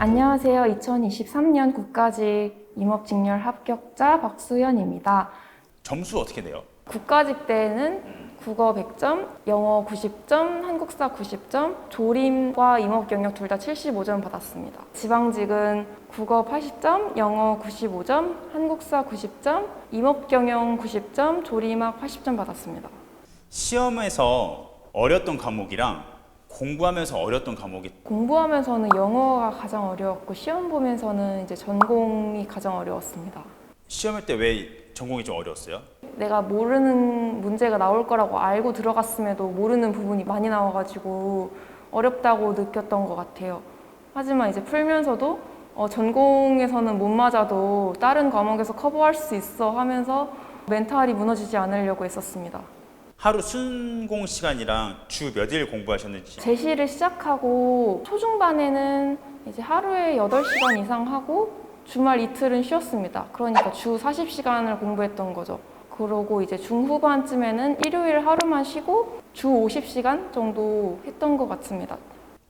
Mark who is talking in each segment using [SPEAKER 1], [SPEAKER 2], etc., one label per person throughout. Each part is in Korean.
[SPEAKER 1] 안녕하세요. 2023년 국가직 임업직렬 합격자 박수연입니다.
[SPEAKER 2] 점수 어떻게 돼요?
[SPEAKER 1] 국가직 때는 국어 100점, 영어 90점, 한국사 90점, 조림과 임업 경력 둘 다 75점 받았습니다. 지방직은 국어 80점, 영어 95점, 한국사 90점, 임업 경영 90점, 조림학 80점 받았습니다.
[SPEAKER 2] 시험에서 어렸던 과목이랑 공부하면서 어렸던 과목이
[SPEAKER 1] 공부하면서는 영어가 가장 어려웠고 시험 보면서는 이제 전공이 가장 어려웠습니다.
[SPEAKER 2] 시험할 때 왜 전공이 좀 어려웠어요?
[SPEAKER 1] 내가 모르는 문제가 나올 거라고 알고 들어갔음에도 모르는 부분이 많이 나와가지고 어렵다고 느꼈던 것 같아요. 하지만 이제 풀면서도 어, 전공에서는 못 맞아도 다른 과목에서 커버할 수 있어 하면서 멘탈이 무너지지 않으려고 했었습니다.
[SPEAKER 2] 하루 순공 시간이랑 주 몇 일 공부하셨는지
[SPEAKER 1] 제시를 시작하고 초중반에는 이제 하루에 8시간 이상 하고 주말 이틀은 쉬었습니다. 그러니까 주 40시간을 공부했던 거죠. 그러고 이제 중후반쯤에는 일요일 하루만 쉬고 주 50시간 정도 했던 것 같습니다.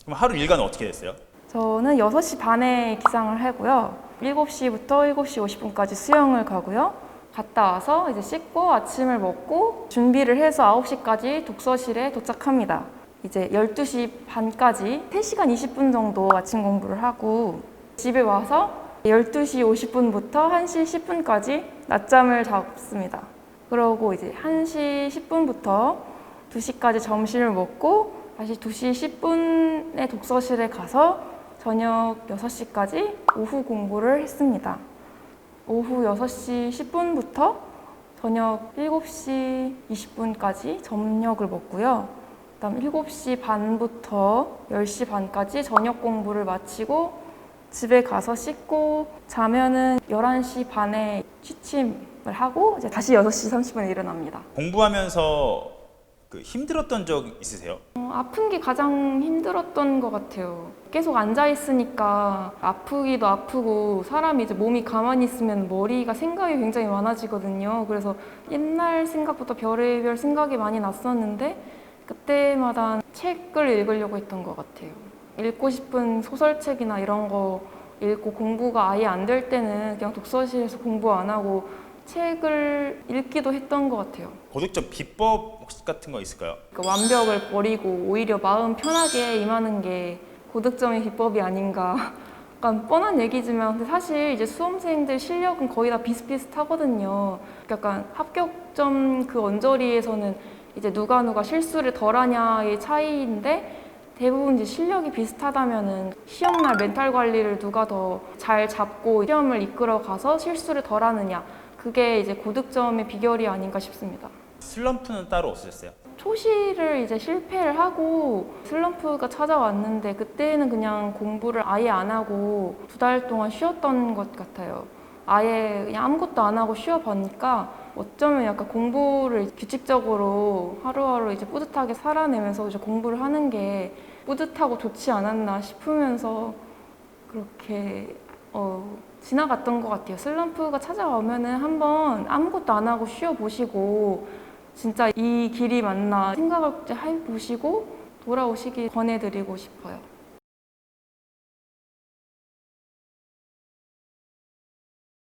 [SPEAKER 2] 그럼 하루 일과는 어떻게 됐어요?
[SPEAKER 1] 저는 6시 반에 기상을 하고요. 7시부터 7시 50분까지 수영을 가고요. 갔다 와서 이제 씻고 아침을 먹고 준비를 해서 9시까지 독서실에 도착합니다. 이제 12시 반까지 3시간 20분 정도 아침 공부를 하고 집에 와서 12시 50분부터 1시 10분까지 낮잠을 잡습니다. 그러고 이제 1시 10분부터 2시까지 점심을 먹고 다시 2시 10분에 독서실에 가서 저녁 6시까지 오후 공부를 했습니다. 오후 6시 10분부터 저녁 7시 20분까지 저녁을 먹고요. 그다음 7시 반부터 10시 반까지 저녁 공부를 마치고 집에 가서 씻고 자면은 11시 반에 취침을 하고 이제 다시 6시 30분에 일어납니다.
[SPEAKER 2] 공부하면서 그 힘들었던 적 있으세요?
[SPEAKER 1] 어, 아픈 게 가장 힘들었던 것 같아요. 계속 앉아 있으니까 아프기도 아프고 사람이 이제 몸이 가만히 있으면 머리가 생각이 굉장히 많아지거든요. 그래서 옛날 생각부터 별의별 생각이 많이 났었는데 그때마다 책을 읽으려고 했던 것 같아요. 읽고 싶은 소설책이나 이런 거 읽고 공부가 아예 안 될 때는 그냥 독서실에서 공부 안 하고 책을 읽기도 했던 것 같아요.
[SPEAKER 2] 고득점 비법 혹시 같은 거 있을까요?
[SPEAKER 1] 그 완벽을 버리고 오히려 마음 편하게 임하는 게 고득점의 비법이 아닌가. 약간 뻔한 얘기지만 근데 사실 이제 수험생들 실력은 거의 다 비슷비슷하거든요. 약간 합격점 그 언저리에서는 이제 누가 누가 실수를 덜하냐의 차이인데 대부분 이제 실력이 비슷하다면은 시험날 멘탈 관리를 누가 더 잘 잡고 시험을 이끌어 가서 실수를 덜 하느냐 그게 이제 고득점의 비결이 아닌가 싶습니다.
[SPEAKER 2] 슬럼프는 따로 없으셨어요?
[SPEAKER 1] 초시를 이제 실패를 하고 슬럼프가 찾아왔는데 그때는 그냥 공부를 아예 안 하고 두 달 동안 쉬었던 것 같아요. 아예 그냥 아무것도 안 하고 쉬어보니까 어쩌면 약간 공부를 규칙적으로 하루하루 이제 뿌듯하게 살아내면서 이제 공부를 하는 게 뿌듯하고 좋지 않았나 싶으면서 그렇게 어, 지나갔던 것 같아요. 슬럼프가 찾아오면은 한번 아무것도 안 하고 쉬어보시고 진짜 이 길이 맞나 생각을 해보시고 돌아오시길 권해드리고 싶어요.